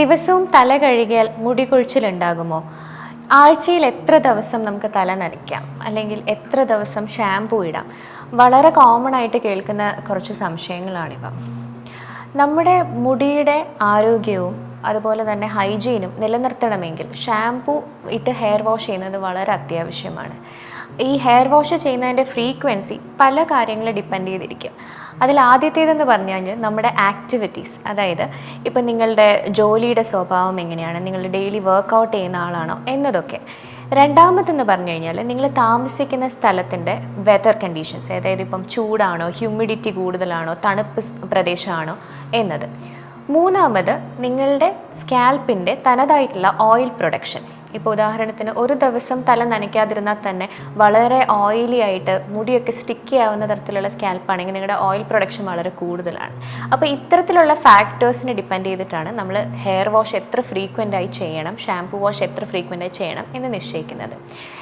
ദിവസവും തല കഴുകിയാൽ മുടി കൊഴിച്ചിലുണ്ടാകുമോ? ആഴ്ചയിൽ എത്ര ദിവസം നമുക്ക് തല നനയ്ക്കാം? അല്ലെങ്കിൽ എത്ര ദിവസം ഷാംപൂ ഇടാം? വളരെ കോമൺ ആയിട്ട് കേൾക്കുന്ന കുറച്ച് സംശയങ്ങളാണിവ. നമ്മുടെ മുടിയുടെ ആരോഗ്യവും അതുപോലെ തന്നെ ഹൈജീനും നിലനിർത്തണമെങ്കിൽ ഷാംപൂ ഇട്ട് ഹെയർ വാഷ് ചെയ്യുന്നത് വളരെ അത്യാവശ്യമാണ്. ഈ ഹെയർ വാഷ് ചെയ്യുന്നതിന്റെ ഫ്രീക്വൻസി പല കാര്യങ്ങളെ ഡിപ്പെൻഡ് ചെയ്തിരിക്കും. അതിൽ ആദ്യത്തേതെന്ന് പറഞ്ഞു കഴിഞ്ഞാൽ നമ്മുടെ ആക്ടിവിറ്റീസ് അതായത് ഇപ്പം നിങ്ങളുടെ ജോലിയുടെ സ്വഭാവം എങ്ങനെയാണ്? നിങ്ങൾ ഡെയിലി വർക്കൗട്ട് ചെയ്യുന്ന ആളാണോ? എന്നതൊക്കെ. രണ്ടാമത്തെന്ന് പറഞ്ഞു കഴിഞ്ഞാൽ നിങ്ങൾ താമസിക്കുന്ന സ്ഥലത്തിന്റെ വെതർ കണ്ടീഷൻസ് അതായത് ഇപ്പം ചൂടാണോ ഹ്യൂമിഡിറ്റി കൂടുതലാണോ തണുപ്പ് പ്രദേശമാണോ എന്നത്. മൂന്നാമത് നിങ്ങളുടെ സ്കാൽപ്പിന്റെ തനതായിട്ടുള്ള ഓയിൽ പ്രൊഡക്ഷൻ. ഇപ്പോൾ ഉദാഹരണത്തിന് ഒരു ദിവസം തല നനയ്ക്കാതിരുന്നാൽ തന്നെ വളരെ ഓയിലി ആയിട്ട് മുടിയൊക്കെ സ്റ്റിക്കി ആവുന്ന തരത്തിലുള്ള സ്കാൽപ്പാണെങ്കിൽ നിങ്ങളുടെ ഓയിൽ പ്രൊഡക്ഷൻ വളരെ കൂടുതലാണ്. അപ്പോൾ ഇത്തരത്തിലുള്ള ഫാക്ടേഴ്സിനെ ഡിപ്പെൻഡ് ചെയ്തിട്ടാണ് നമ്മൾ ഹെയർ വാഷ് എത്ര ഫ്രീക്വന്റ് ആയി ചെയ്യണം ഷാംപൂ വാഷ് എത്ര ഫ്രീക്വന്റ് ആയി ചെയ്യണം എന്ന് നിശ്ചയിക്കുന്നത്.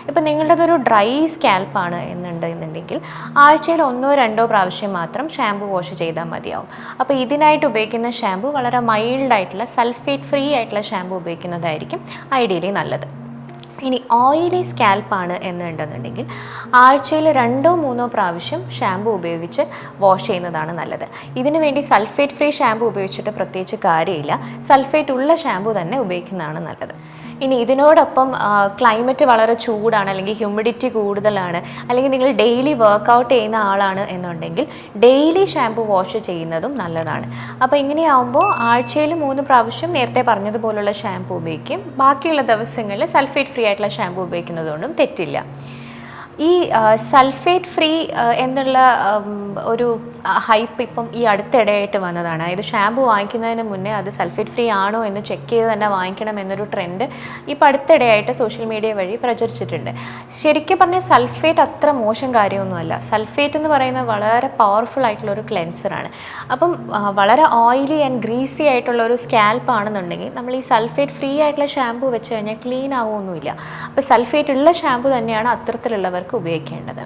ഇപ്പോൾ നിങ്ങളുടേതൊരു ഡ്രൈ സ്കാൽപ്പാണ് എന്നുണ്ടെന്നുണ്ടെങ്കിൽ ആഴ്ചയിൽ ഒന്നോ രണ്ടോ പ്രാവശ്യം മാത്രം ഷാംപൂ വാഷ് ചെയ്താൽ മതിയാവും. അപ്പോൾ ഇതിനായിട്ട് ഉപയോഗിക്കുന്ന ഷാംപൂ വളരെ മൈൽഡ് ആയിട്ടുള്ള സൾഫേറ്റ് ഫ്രീ ആയിട്ടുള്ള ഷാംപൂ ഉപയോഗിക്കുന്നതായിരിക്കും ഐഡിയലി നല്ലത്. ഇനി ഓയിലി സ്കാൽപ്പാണ് എന്നുണ്ടെന്നുണ്ടെങ്കിൽ ആഴ്ചയിൽ രണ്ടോ മൂന്നോ പ്രാവശ്യം ഷാംപൂ ഉപയോഗിച്ച് വാഷ് ചെയ്യുന്നതാണ് നല്ലത്. ഇതിനു വേണ്ടി സൾഫേറ്റ് ഫ്രീ ഷാംപൂ ഉപയോഗിച്ചിട്ട് പ്രത്യേകിച്ച് കാര്യമില്ല. സൾഫേറ്റ് ഉള്ള ഷാംപൂ തന്നെ ഉപയോഗിക്കുന്നതാണ് നല്ലത്. ഇനി ഇതിനോടൊപ്പം ക്ലൈമറ്റ് വളരെ ചൂടാണ് അല്ലെങ്കിൽ ഹ്യൂമിഡിറ്റി കൂടുതലാണ് അല്ലെങ്കിൽ നിങ്ങൾ ഡെയിലി വർക്കൗട്ട് ചെയ്യുന്ന ആളാണ് എന്നുണ്ടെങ്കിൽ ഡെയിലി ഷാംപൂ വാഷ് ചെയ്യുന്നതും നല്ലതാണ്. അപ്പോൾ ഇങ്ങനെയാവുമ്പോൾ ആഴ്ചയിൽ മൂന്ന് പ്രാവശ്യം നേരത്തെ പറഞ്ഞതുപോലുള്ള ഷാംപൂ ഉപയോഗിക്കും. ബാക്കിയുള്ള ദിവസങ്ങളിൽ സൾഫേറ്റ് ഫ്രീ ആയിട്ടുള്ള ഷാംപൂ ഉപയോഗിക്കുന്നതുകൊണ്ടും തെറ്റില്ല. ഈ സൾഫേറ്റ് ഫ്രീ എന്നുള്ള ഒരു ഹൈപ്പ് ഇപ്പം ഈ അടുത്തിടെയായിട്ട് വന്നതാണ്. അതായത് ഷാമ്പു വാങ്ങിക്കുന്നതിന് മുന്നേ അത് സൾഫേറ്റ് ഫ്രീ ആണോ എന്ന് ചെക്ക് ചെയ്ത് തന്നെ വാങ്ങിക്കണം എന്നൊരു ട്രെൻഡ് ഇപ്പം അടുത്തിടെയായിട്ട് സോഷ്യൽ മീഡിയ വഴി പ്രചരിച്ചിട്ടുണ്ട്. ശരിക്കും പറഞ്ഞാൽ സൾഫേറ്റ് അത്ര മോശം കാര്യമൊന്നുമല്ല. സൾഫേറ്റ് എന്ന് പറയുന്നത് വളരെ പവർഫുൾ ആയിട്ടുള്ള ഒരു ക്ലെൻസറാണ് അപ്പം വളരെ ഓയിലി ആൻഡ് ഗ്രീസി ആയിട്ടുള്ള ഒരു സ്കാൽപ്പ് ആണെന്നുണ്ടെങ്കിൽ നമ്മൾ ഈ സൾഫേറ്റ് ഫ്രീ ആയിട്ടുള്ള ഷാമ്പു വെച്ച് കഴിഞ്ഞാൽ ക്ലീൻ ആവുമൊന്നുമില്ല അപ്പോൾ സൾഫേറ്റ് ഉള്ള ഷാമ്പു തന്നെയാണ് അത്തരത്തിലുള്ളവർക്ക് ഉപയോഗിക്കേണ്ടത്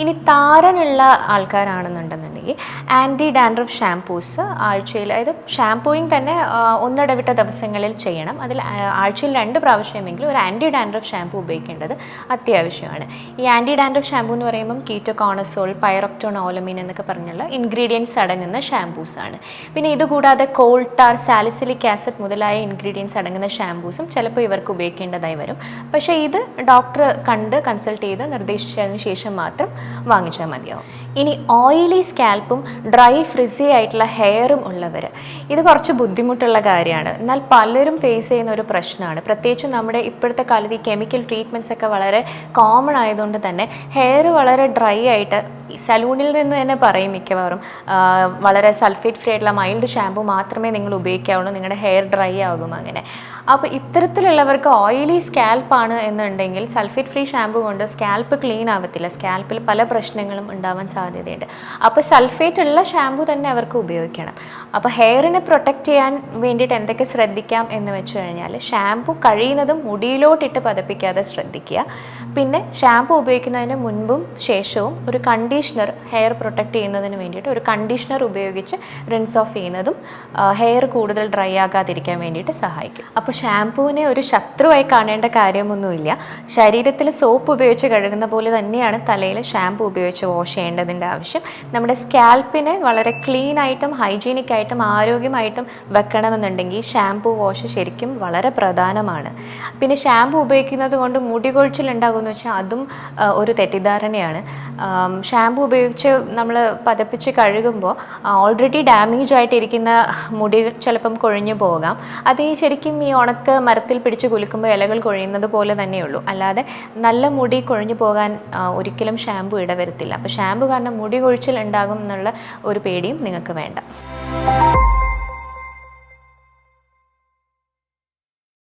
ഇനി താരനുള്ള ആൾക്കാരാണെന്നുണ്ടെന്നുണ്ടെങ്കിൽ ആന്റി ഡാൻഡ്രഫ് ഷാംപൂസ് ആഴ്ചയിൽ അതായത് ഷാംപൂയിങ് തന്നെ ഒന്നിടവിട്ട ദിവസങ്ങളിൽ ചെയ്യണം. അതിൽ ആഴ്ചയിൽ രണ്ട് പ്രാവശ്യമെങ്കിലും ഒരു ആന്റി ഡാൻഡ്രഫ് ഷാംപൂ ഉപയോഗിക്കേണ്ടത് അത്യാവശ്യമാണ്. ഈ ആന്റി ഡാൻഡ്രഫ് ഷാംപൂ എന്ന് പറയുമ്പം കീറ്റോകോണസോൾ ഓലമീൻ എന്നൊക്കെ പറഞ്ഞുള്ള ഇൻഗ്രീഡിയൻസ് അടങ്ങുന്ന ഷാംപൂസ് ആണ്. പിന്നെ ഇതുകൂടാതെ കോൾട്ടാർ സാലിസിലിക് ആസിഡ് മുതലായ ഇൻഗ്രീഡിയൻസ് അടങ്ങുന്ന ഷാംപൂസും ചിലപ്പോൾ ഇവർക്ക് ഉപയോഗിക്കേണ്ടതായി വരും. പക്ഷേ ഇത് ഡോക്ടർ കണ്ട് കൺസൾട്ട് ചെയ്ത് നിർദ്ദേശിച്ചതിന് ശേഷം മാത്രം വാങ്ങിച്ചാൽ മതിയാവും. ഇനി ഓയിലി സ്കാൽപ്പും ഡ്രൈ ഫ്രിസി ആയിട്ടുള്ള ഹെയറും ഉള്ളവർ ഇത് കുറച്ച് ബുദ്ധിമുട്ടുള്ള കാര്യമാണ്. എന്നാൽ പലരും ഫേസ് ചെയ്യുന്ന ഒരു പ്രശ്നമാണ്. പ്രത്യേകിച്ചും നമ്മുടെ ഇപ്പോഴത്തെ കാലത്ത് ഈ കെമിക്കൽ ട്രീറ്റ്മെന്റ്സ് ഒക്കെ വളരെ കോമൺ ആയതുകൊണ്ട് തന്നെ ഹെയർ വളരെ ഡ്രൈ ആയിട്ട് സലൂണിൽ നിന്ന് തന്നെ പറയും മിക്കവാറും. വളരെ സൾഫേറ്റ് ഫ്രീ ആയിട്ടുള്ള മൈൽഡ് ഷാമ്പു മാത്രമേ നിങ്ങൾ ഉപയോഗിക്കാവുള്ളൂ. നിങ്ങളുടെ ഹെയർ ഡ്രൈ ആകും അങ്ങനെ. അപ്പോൾ ഇത്തരത്തിലുള്ളവർക്ക് ഓയിലി സ്കാൽപ്പാണ് എന്നുണ്ടെങ്കിൽ സൾഫേറ്റ് ഫ്രീ ഷാമ്പു കൊണ്ട് സ്കാൽപ്പ് ക്ലീൻ ആവത്തില്ല. സ്കാൽപ്പിൽ പല പ്രശ്നങ്ങളും ഉണ്ടാവാൻ സാധ്യതയുണ്ട്. അപ്പോൾ സൾഫേറ്റ് ഉള്ള ഷാമ്പു തന്നെ അവർക്ക് ഉപയോഗിക്കണം. അപ്പോൾ ഹെയറിനെ പ്രൊട്ടക്റ്റ് ചെയ്യാൻ വേണ്ടിയിട്ട് എന്തൊക്കെ ശ്രദ്ധിക്കാം എന്ന് വെച്ച് കഴിഞ്ഞാൽ ഷാമ്പു കഴിയുന്നതും മുടിയിലോട്ടിട്ട് പതപ്പിക്കാതെ ശ്രദ്ധിക്കുക. പിന്നെ ഷാമ്പു ഉപയോഗിക്കുന്നതിന് മുൻപും ശേഷവും ഒരു കണ്ടീഷണർ ഹെയർ പ്രൊട്ടക്റ്റ് ചെയ്യുന്നതിന് വേണ്ടിയിട്ട് ഒരു കണ്ടീഷണർ ഉപയോഗിച്ച് റിൻസ് ഓഫ് ചെയ്യുന്നതും ഹെയർ കൂടുതൽ ഡ്രൈ ആകാതിരിക്കാൻ വേണ്ടിയിട്ട് സഹായിക്കും. അപ്പോൾ ഷാമ്പൂവിനെ ഒരു ശത്രുവായി കാണേണ്ട കാര്യമൊന്നുമില്ല. ശരീരത്തിൽ സോപ്പ് ഉപയോഗിച്ച് കഴുകുന്ന പോലെ തന്നെയാണ് തലയിൽ ഷാമ്പു ഉപയോഗിച്ച് വാഷ് ചെയ്യേണ്ടതിന്റെ ആവശ്യം. നമ്മുടെ സ്കാൽപ്പിനെ വളരെ ക്ലീൻ ആയിട്ടും ഹൈജീനിക് ആയിട്ടും ആരോഗ്യമായിട്ടും വെക്കണമെന്നുണ്ടെങ്കിൽ ഷാംപു വാഷ് ശരിക്കും വളരെ പ്രധാനമാണ്. പിന്നെ ഷാംപു ഉപയോഗിക്കുന്നത് കൊണ്ട് മുടി കൊഴിച്ചിലുണ്ടാകുമെന്ന് വെച്ചാൽ അതും ഒരു തെറ്റിദ്ധാരണയാണ്. ഷാംപു ഉപയോഗിച്ച് നമ്മൾ പതപ്പിച്ച് കഴുകുമ്പോൾ ഓൾറെഡി ഡാമേജ് ആയിട്ടിരിക്കുന്ന മുടി ചിലപ്പം കൊഴിഞ്ഞു പോകാം. അത് ശരിക്കും ഈ ഉണക്ക് മരത്തിൽ പിടിച്ച് കുലുക്കുമ്പോൾ ഇലകൾ കൊഴിയുന്നത് പോലെ തന്നെയുള്ളൂ. അല്ലാതെ നല്ല മുടി കൊഴിഞ്ഞു പോകാൻ ഒരിക്കലും ഷാംപു ഇടവരുത്തില്ല. അപ്പോൾ ഷാമ്പു കാരണം മുടി കൊഴിച്ചിൽ ഉണ്ടാകും എന്നുള്ള ഒരു പേടിയും നിങ്ങൾക്ക് വേണ്ട.